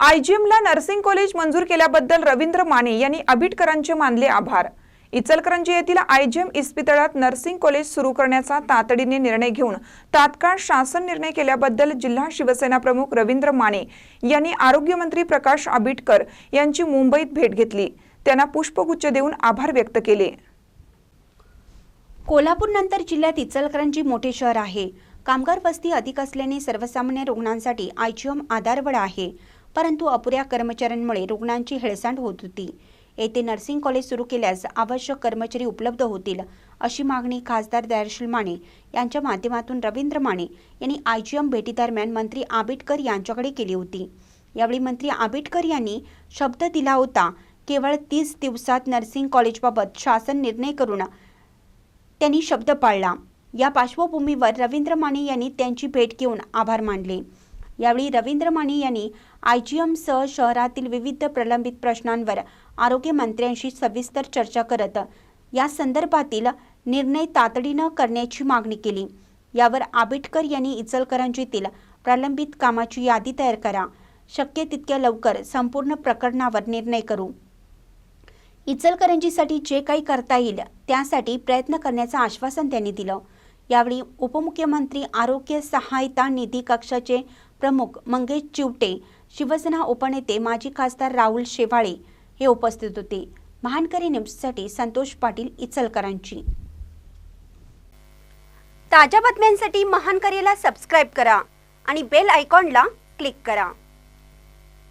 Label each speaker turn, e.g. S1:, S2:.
S1: आयजीएमला nursing college मंजूर केल्याबद्दल रवींद्र माने यांनी आबिटकरांचे मानले आभार. इचलकरंजी येथील आयजीएम इस्पितळात नर्सिंग कॉलेज सुरू करण्याचा तातडीने निर्णय घेऊन तात्काळ शासन निर्णय केल्याबद्दल जिल्हा शिवसेना प्रमुख रवींद्र माने यांनी आरोग्यमंत्री प्रकाश आबिटकर यांची मुंबईत भेट घेतली. त्यांना पुष्पगुच्छ देऊन आभार व्यक्त केले.
S2: कोल्हापूरनंतर जिल्ह्यात इचलकरंजी मोठे शहर आहे. कामगार वस्ती अधिक असल्याने सर्वसामान्य रुग्णांसाठी आयजीएम आधारवड आहे. परंतु अपुऱ्या कर्मचाऱ्यांमुळे रुग्णांची हेळसांड होत होती. येथे नर्सिंग कॉलेज सुरू केल्यास आवश्यक कर्मचारी उपलब्ध होतील अशी मागणी खासदार दयाशील माने यांच्या माध्यमातून रवींद्र माने यांनी आय जी एम भेटीदरम्यान मंत्री आबिटकर यांच्याकडे केली होती. यावेळी मंत्री आबिटकर यांनी शब्द दिला होता केवळ तीस दिवसात नर्सिंग कॉलेजबाबत शासन निर्णय करून त्यांनी शब्द पाळला. या पार्श्वभूमीवर रवींद्र माने यांनी त्यांची भेट घेऊन आभार मानले. यावेळी रवींद्र माने यांनी आय जी एमसह शहरातील विविध प्रलंबित प्रश्नांवर आरोग्यमंत्र्यांशी सविस्तर चर्चा करत या संदर्भातील निर्णय तातडीनं करण्याची मागणी केली. यावर आबिटकर यांनी इचलकरंजीतील प्रलंबित कामाची यादी तयार करा. शक्य तितक्या लवकर संपूर्ण प्रकरणावर निर्णय करू. इचलकरंजीसाठी जे काही करता येईल त्यासाठी प्रयत्न करण्याचं आश्वासन त्यांनी दिलं. यावेळी उपमुख्यमंत्री आरोग्य सहायता निधी कक्षाचे प्रमुख मंगेश चिवटे शिवसेना उपनेते माजी खासदार राहुल शेवाळे हे उपस्थित होते. महानकरी न्यूजसाठी संतोष पाटील इचलकरांची ताज्या बातम्यांसाठी महानकरीला सबस्क्राईब करा आणि बेल आयकॉनला क्लिक करा.